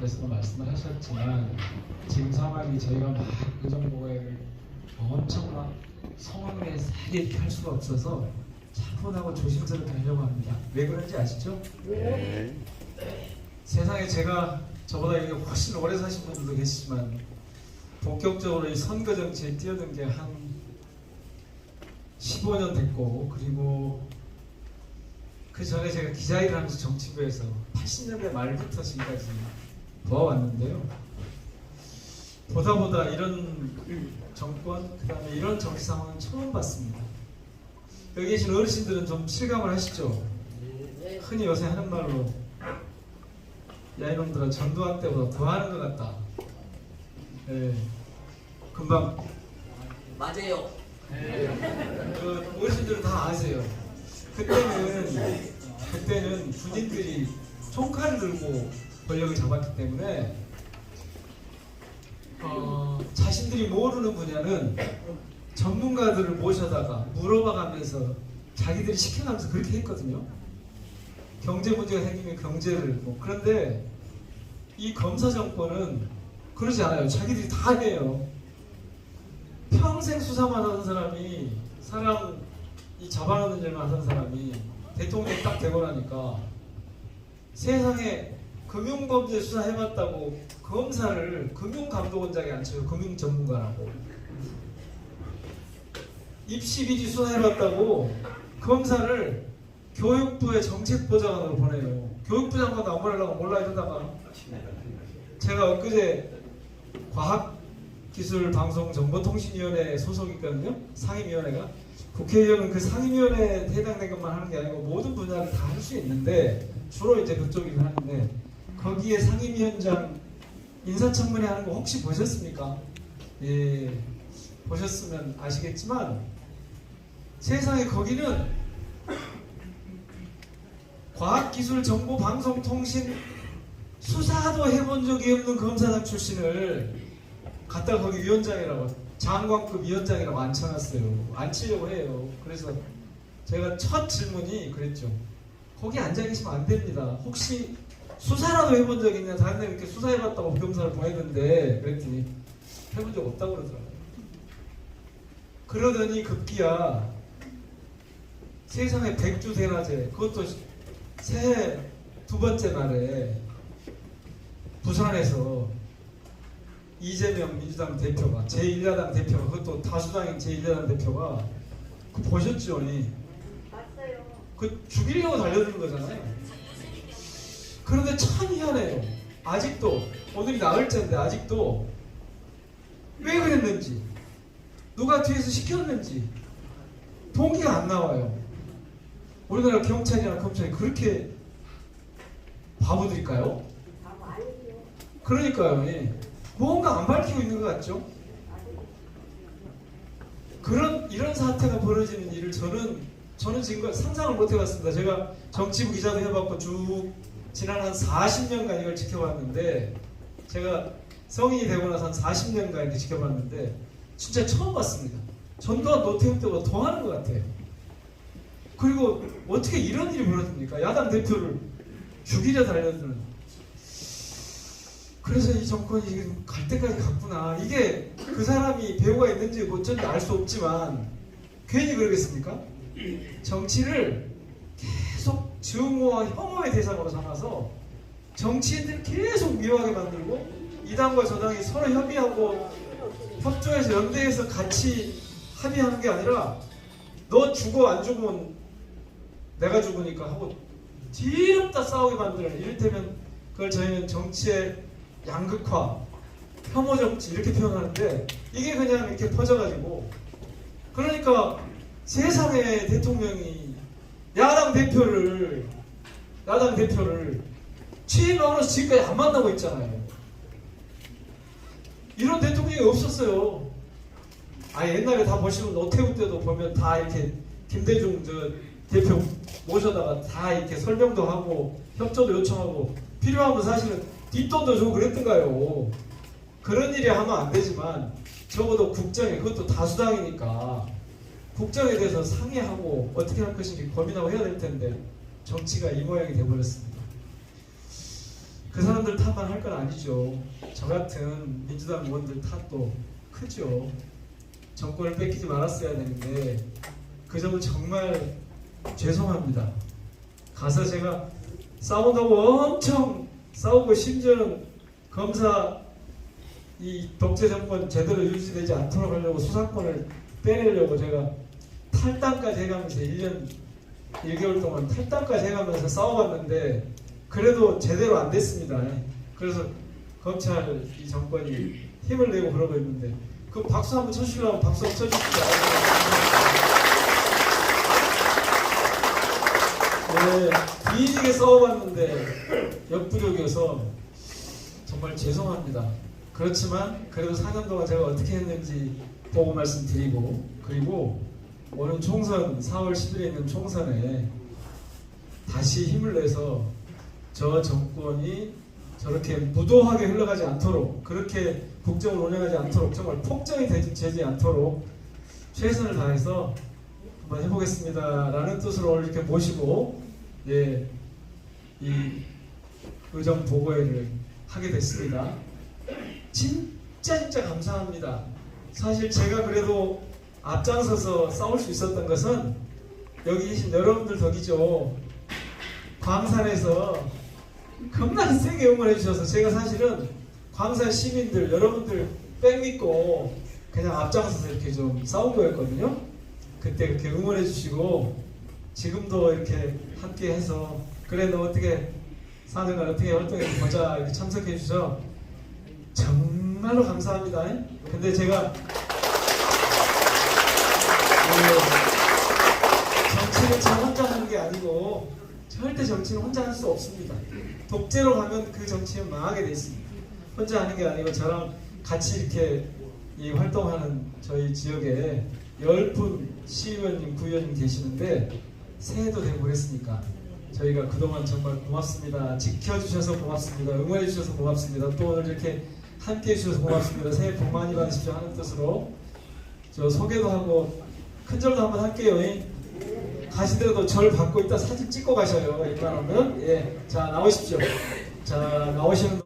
께서도 말씀을 하셨지만 지금 상황이 저희가 막그 정도의 엄청 막 성황리에 이렇게 할 수가 없어서 차분하고 조심스럽게 하려고 합니다. 왜 그런지 아시죠? 네. 세상에 제가 저보다 이게 훨씬 오래 사신 분들도 계시지만 본격적으로 이 선거 정치에 뛰어든 게 한 15년 됐고 그리고 그 전에 제가 기자 일을 하면서 정치부에서 80년대 말부터 지금까지 도와왔는데요. 보다 보다 이런 정권 그 다음에 이런 정치 상황은 처음 봤습니다. 여기 계신 어르신들은 좀 실감을 하시죠? 흔히 요새 하는 말로 야 이놈들아 전두환 때보다 더 하는 것 같다. 예. 금방 맞아요. 그 어르신들은 다 아세요. 그때는 그때는 군인들이 총칼을 들고 권력을 잡았기 때문에 어, 자신들이 모르는 분야는 전문가들을 모셔다가 물어봐가면서 자기들이 시켜가면서 그렇게 했거든요. 경제 문제가 생기면 경제를 뭐 그런데 이 검사 정권은 그러지 않아요. 자기들이 다 해요. 평생 수사만 하는 사람이 사람 이 잡아놓는 일만 하는 사람이 대통령이 딱 되고 나니까 세상에 금융범죄 수사해봤다고 검사를 금융감독원장에 앉혀요. 금융전문가라고 입시 비리 수사해봤다고 검사를 교육부의 정책보좌관으로 보내요. 교육부 장관 안 보내려고 몰라 이러다가 제가 엊그제 과학 기술방송정보통신위원회 소속이거든요. 상임위원회가 국회의원은 그 상임위원회에 해당된 것만 하는 게 아니고 모든 분야를 다 할 수 있는데 주로 이제 그쪽이긴 하는데 거기에 상임위원장 인사청문회 하는 거 혹시 보셨습니까? 예, 보셨으면 아시겠지만 세상에 거기는 과학기술정보방송통신 수사도 해본 적이 없는 검사장 출신을 갖다 거기 위원장이라고 장관급 위원장이라고 앉혀놨어요. 앉히려고 해요. 그래서 제가 첫 질문이 그랬죠. 거기 앉아 계시면 안 됩니다. 혹시 수사라도 해본 적 있냐? 다른 데 이렇게 수사해봤다고 검사를 보냈는데 그랬더니 해본 적 없다고 그러더라고요. 그러더니 급기야 세상에 백주 대낮에 그것도 새해 두 번째 날에 부산에서 이재명 민주당 대표가 제1야당 대표가 그것도 다수당인 제1야당 대표가 그 보셨죠? 니? 봤어요. 그 죽이려고 달려드는 거잖아요. 그런데 참 희한해요. 아직도 오늘이 나흘째인데 아직도 왜 그랬는지 누가 뒤에서 시켰는지 동기가 안 나와요. 우리나라 경찰이나 검찰이 그렇게 바보들일까요? 그러니까요. 예. 뭔가 안 밝히고 있는 것 같죠? 그런 이런 사태가 벌어지는 일을 저는 저는 지금 상상을 못 해봤습니다. 제가 정치부 기자도 해봤고 쭉 지난 한 40년간 이걸 지켜봤는데 제가 성인이 되고 나서 한 40년간 이렇게 지켜봤는데 진짜 처음 봤습니다. 전두환 노태우 때보다 더 하는 것 같아요. 그리고 어떻게 이런 일이 벌어집니까? 야당 대표를 죽이려 달려드는 그래서 이 정권이 지금 갈 때까지 갔구나. 이게 그 사람이 배우가 있는지 어쩐지 알 수 없지만 괜히 그러겠습니까? 정치를 계속 증오와 혐오의 대상으로 삼아서 정치인들을 계속 미워하게 만들고 이 당과 저 당이 서로 협의하고 협조해서 연대해서 같이 합의하는 게 아니라 너 죽어 안 죽으면 내가 죽으니까 하고 뒤럽다 싸우게 만드는 이를테면 그걸 저희는 정치의 양극화, 혐오 정치 이렇게 표현하는데 이게 그냥 이렇게 퍼져가지고 그러니까 세상에 대통령이 야당 대표를 야당 대표를 취임하고서 지금까지 안 만나고 있잖아요. 이런 대통령이 없었어요. 아 옛날에 다 보시면 노태우 때도 보면 다 이렇게 김대중 저 대표 모셔다가 다 이렇게 설명도 하고 협조도 요청하고 필요하면 사실은 뒷돈도 주고 그랬던가요. 그런 일이 하면 안 되지만 적어도 국정에 그것도 다수당이니까 국정에 대해서 상의하고 어떻게 할 것인지 고민하고 해야 될 텐데 정치가 이 모양이 돼버렸습니다. 그 사람들 탓만 할 건 아니죠. 저 같은 민주당 의원들 탓도 크죠. 정권을 뺏기지 말았어야 되는데 그 점은 정말 죄송합니다. 가서 제가 싸운다고 엄청 싸우고 심지어는 검사 이 독재 정권 제대로 유지되지 않도록 하려고 수사권을 빼내려고 제가 탈당까지 해가면서 1년 1개월 동안 탈당까지 해가면서 싸워봤는데 그래도 제대로 안 됐습니다. 그래서 검찰 이 정권이 힘을 내고 그러고 있는데 그 박수 한번 쳐주려면 박수 한번 쳐주시죠. 네, 뒤지게 싸워봤는데 역부족이어서 정말 죄송합니다. 그렇지만 그래도 4년 동안 제가 어떻게 했는지 보고 말씀드리고 그리고 오는 총선 4월 10일에 있는 총선에 다시 힘을 내서 저 정권이 저렇게 무도하게 흘러가지 않도록 그렇게 국정을 운영하지 않도록 정말 폭정이 되지 되지 않도록 최선을 다해서 한번 해보겠습니다라는 뜻으로 오늘 이렇게 모시고 예, 이 의정 보고회를 하게 됐습니다. 진짜 진짜 감사합니다. 사실 제가 그래도 앞장서서 싸울 수 있었던 것은 여기 계신 여러분들 덕이죠. 광산에서 겁나게 세게 응원해 주셔서 제가 사실은 광산 시민들 여러분들 백 믿고 그냥 앞장서서 이렇게 좀 싸운 거였거든요. 그때 그렇게 응원해 주시고 지금도 이렇게 함께 해서 그래 너 어떻게 사는가 어떻게 활동해 보자 이렇게 참석해 주셔서 정말로 감사합니다. 근데 제가 그 정치는 저 혼자 하는 게 아니고 절대 정치는 혼자 할 수 없습니다. 독재로 가면 그 정치는 망하게 돼 있습니다. 혼자 하는 게 아니고 저랑 같이 이렇게 이 활동하는 저희 지역에 열분 시의원님, 구의원님 계시는데 새해도 되고 그랬으니까 저희가 그동안 정말 고맙습니다. 지켜주셔서 고맙습니다. 응원해주셔서 고맙습니다. 또 오늘 이렇게 함께 해주셔서 고맙습니다. 새해 복 많이 받으십시오 하는 뜻으로 저 소개도 하고 큰절도 한번 할게요. 가시더라도 절 받고 있다 사진 찍고 가셔요. 웬만하면 예, 자 나오십시오. 자 나오시는.